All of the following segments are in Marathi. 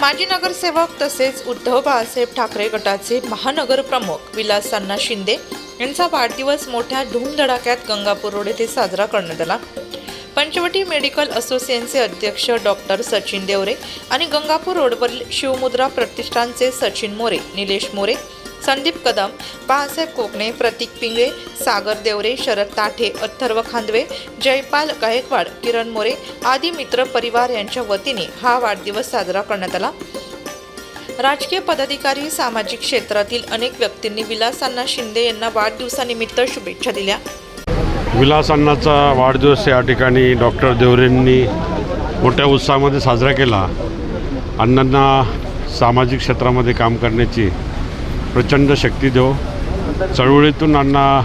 माजी नगरसेवक तसेच उद्धव बाळासाहेब ठाकरे गटाचे महानगर प्रमुख विलास शिंदे यांचा वाढदिवस मोठ्या धूमधडाक्यात गंगापूर रोड येथे साजरा करण्यात आला. पंचवटी मेडिकल असोसिएशनचे अध्यक्ष डॉक्टर सचिन देवरे आणि गंगापूर रोडवरील शिवमुद्रा प्रतिष्ठानचे सचिन मोरे निलेश मोरे संदीप कदम बाळासाहेब कोकणे प्रतीक पिंगळे सागर देवरे शरद ताठे अथर्व खांदवे जयपाल गायकवाड किरण मोरे आदी मित्र परिवार यांच्या वतीने हा वाढदिवस साजरा करण्यात आला. राजकीय पदाधिकारी सामाजिक क्षेत्रातील अनेक व्यक्तींनी विलासांना शिंदे यांना वाढदिवसानिमित्त शुभेच्छा दिल्या. विलास अण्णाचा वाढदिवस या ठिकाणी डॉक्टर देवरेंनी मोठ्या उत्साहामध्ये साजरा केला. अण्णांना सामाजिक क्षेत्रामध्ये काम करण्याची प्रचंड शक्ती देव. चळवळीतून अण्णा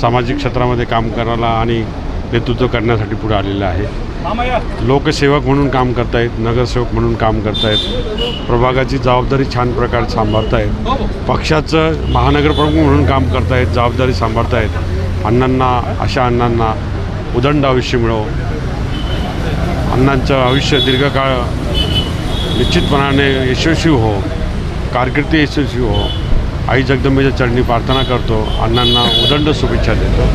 सामाजिक क्षेत्रामध्ये काम करायला आणि नेतृत्व करण्यासाठी पुढे आलेले आहे. लोकसेवक म्हणून काम करतायत नगरसेवक म्हणून काम करतायत. प्रभागाची जबाबदारी छान प्रकारे सांभाळतायत. पक्षाचं महानगरप्रमुख म्हणून काम करतायत जबाबदारी सांभाळतायत. अण्णांना अशा अण्णांना उदंड आयुष्य मिळो अण्णांचं आयुष्य दीर्घकाळ निश्चितपणाने यशस्वी हो कारकिर्दी यशस्वी हो. आई जगदंबेच्या चरणी प्रार्थना करतो अण्णांना उदंड शुभेच्छा देतो.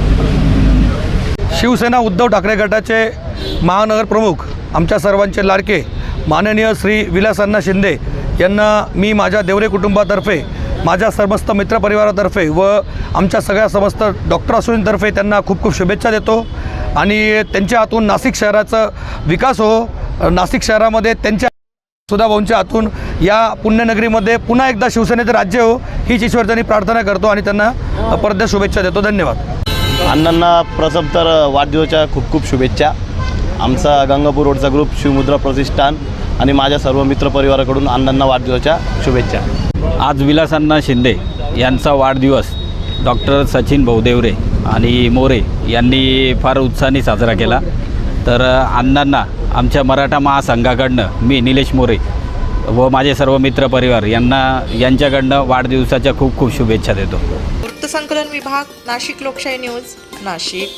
शिवसेना उद्धव ठाकरे गटाचे महानगर प्रमुख आमच्या सर्वांचे लाडके माननीय श्री विलासअण्णा शिंदे यांना मी माझ्या देवरे कुटुंबातर्फे माझ्या समस्त मित्रपरिवारातर्फे व आमच्या सगळ्या समस्त डॉक्टर असोसिएशनतर्फे त्यांना खूप खूप शुभेच्छा देतो. आणि त्यांच्या हातून नाशिक शहराचा विकास हो नाशिक शहरामध्ये त्यांच्या सुधाभाऊंच्या हातून या पुण्यनगरीमध्ये पुन्हा एकदा शिवसेनेचं राज्य हो हीच ईश्वरचनी प्रार्थना करतो आणि त्यांना परत शुभेच्छा देतो. धन्यवाद. अण्णांना प्रथम तर वाढदिवसाच्या खूप खूप शुभेच्छा. आमचा गंगापूर रोडचा ग्रुप शिवमुद्रा प्रतिष्ठान आणि माझ्या सर्व मित्रपरिवाराकडून अण्णांना वाढदिवसाच्या शुभेच्छा. आज विलासांना शिंदे यांचा वाढदिवस डॉक्टर सचिन भाऊदेवरे आणि मोरे यांनी फार उत्साहाने साजरा केला. तर अण्णांना आमच्या मराठा महासंघाकडनं मी निलेश मोरे व माझे सर्व मित्र परिवार यांना यांच्याकडनं वाढदिवसाच्या खूप खूप शुभेच्छा देतो. वृत्तसंकलन विभाग नाशिक लोकशाही न्यूज नाशिक.